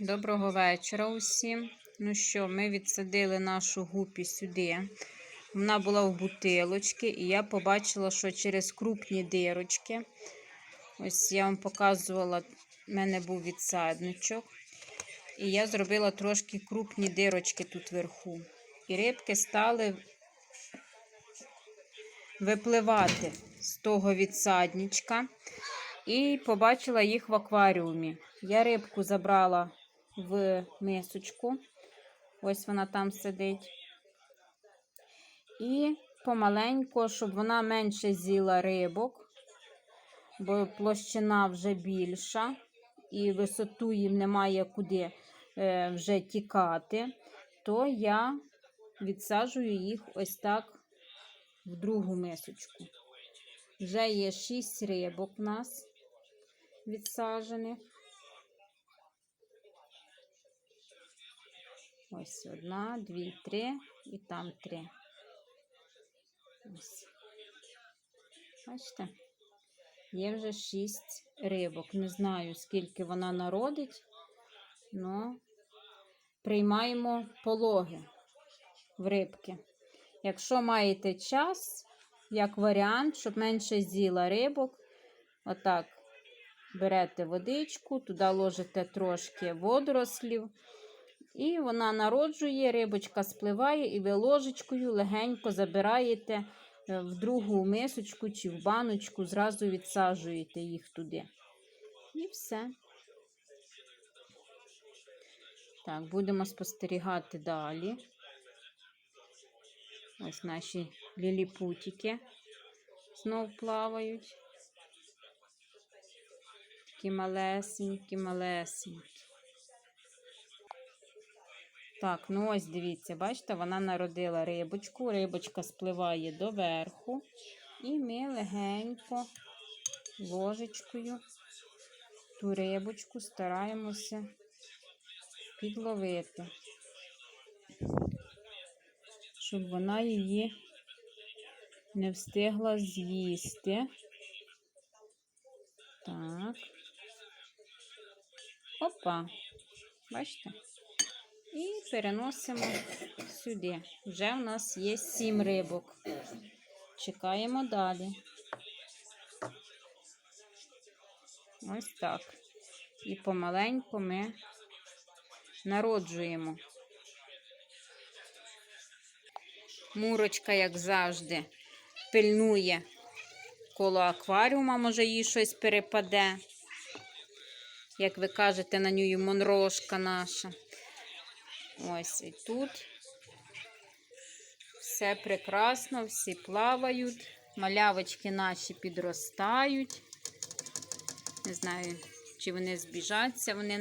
Доброго вечора усім. Ну що, ми відсадили нашу гупі сюди. Вона була в бутилочці, і я побачила, що через крупні дирочки. Ось я вам показувала, в мене був відсадничок. І я зробила трошки крупні дирочки тут вверху. І рибки стали випливати з того відсадничка. І побачила їх в акваріумі. Я рибку забрала в мисочку. Ось вона там сидить. І помаленько, щоб вона менше з'їла рибок, бо площина вже більша, і висоту їм немає куди е, вже тікати, то я відсаджую їх ось так в другу мисочку. Вже є 6 рибок в нас відсаджених. Ось одна, дві, три і там три. Ось. Бачите? Є вже шість рибок. Не знаю, скільки вона народить, але приймаємо пологи в рибки. Якщо маєте час, як варіант, щоб менше з'їла рибок, отак берете водичку, туди ложите трошки водорослів. І вона народжує, рибочка спливає, і ви ложечкою легенько забираєте е, в другу мисочку чи в баночку, зразу відсаджуєте їх туди. І все. Так, будемо спостерігати далі. Ось наші ліліпутики знов плавають. Такі малесенькі, малесенькі. Так, ну ось дивіться, бачите, вона народила рибочку, рибочка спливає доверху, і ми легенько ложечкою ту рибочку стараємося підловити, щоб вона її не встигла з'їсти. Так. Опа, бачите? Переносимо сюди. Вже в нас є сім рибок. Чекаємо далі. Ось так. І помаленьку ми народжуємо. Мурочка, як завжди, пильнує коло акваріума, може їй щось перепаде. Як ви кажете, на нього монрошка наша. Ось і тут все прекрасно, всі плавають, малявочки наші підростають. Не знаю, чи вони збіжаться, вони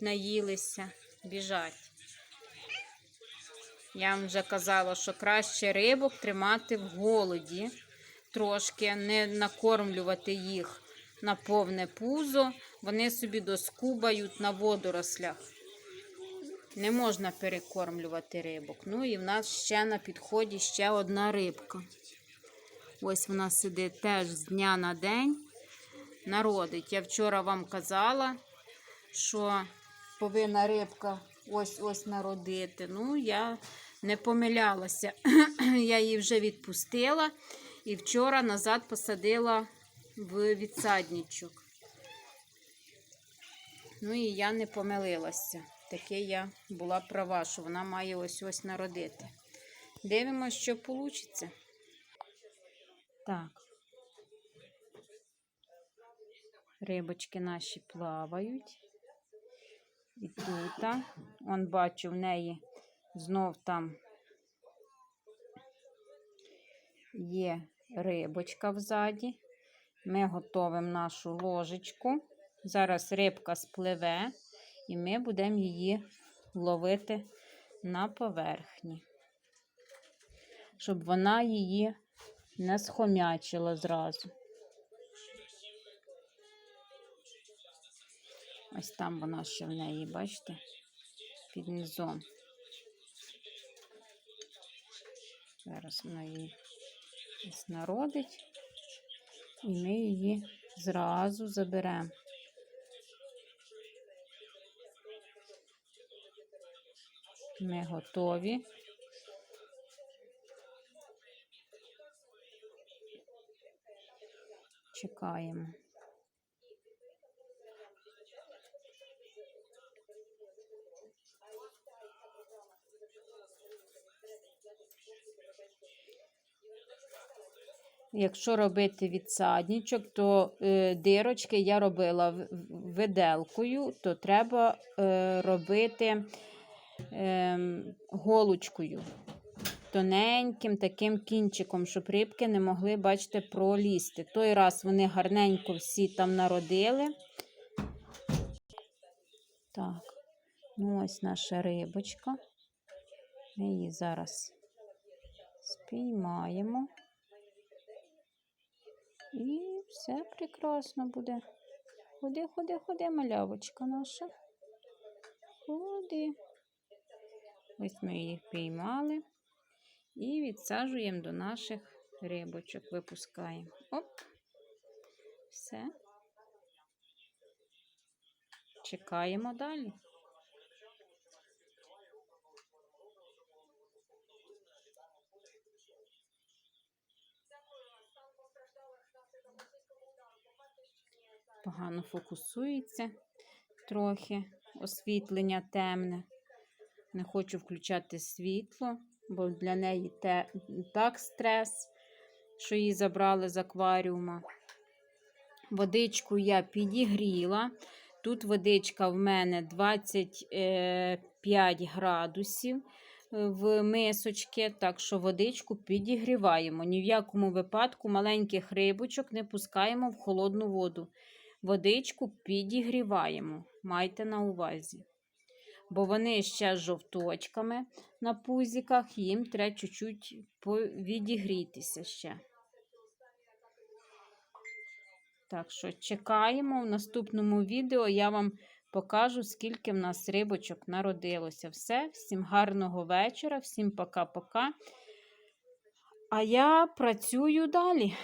наїлися, біжать. Я вам вже казала, що краще рибок тримати в голоді, трошки не накормлювати їх на повне пузо, вони собі доскубають на водорослях. Не можна перекормлювати рибок. Ну і в нас ще на підході ще одна рибка. Ось вона сидить теж з дня на день. Народить. Я вчора вам казала, що повинна рибка ось-ось народити. Ну, я не помилялася. я її вже відпустила і вчора назад посадила в відсадничок. Ну і я не помилилася. Таке я була права, що вона має ось ось народити. Дивимося, що вийде. Так. Рибочки наші плавають. І тут, он бачу, в неї знов там є рибочка взаді. Ми готуємо нашу ложечку. Зараз рибка спливе. І ми будемо її ловити на поверхні, щоб вона її не схомячила зразу. Ось там вона ще в неї, бачите, під низом. Зараз вона її народить, і ми її зразу заберемо. Ми готові. Чекаємо. Якщо робити відсадничок, то е, дирочки я робила виделкою, то треба е, робити е, голочкою, тоненьким таким кінчиком, щоб рибки не могли, бачите, пролізти. Той раз вони гарненько всі там народили. Так, ну ось наша рибочка. Ми її зараз спіймаємо. І все прекрасно буде. Ходи, ходи, ходи, малявочка наша. Ходи. Ось ми їх піймали і відсаджуємо до наших рибочок. Випускаємо. Оп. Все. Чекаємо далі. Погано фокусується трохи, освітлення темне. Не хочу включати світло, бо для неї те, так стрес, що її забрали з акваріума. Водичку я підігріла. Тут водичка в мене 25 градусів е, в мисочки, так що водичку підігріваємо. Ні в якому випадку маленьких рибочок не пускаємо в холодну воду. Водичку підігріваємо, майте на увазі. Бо вони ще з жовточками на пузиках, їм треба чуть-чуть відігрітися ще. Так що чекаємо. В наступному відео я вам покажу, скільки в нас рибочок народилося. Все, всім гарного вечора, всім пока-пока. А я працюю далі.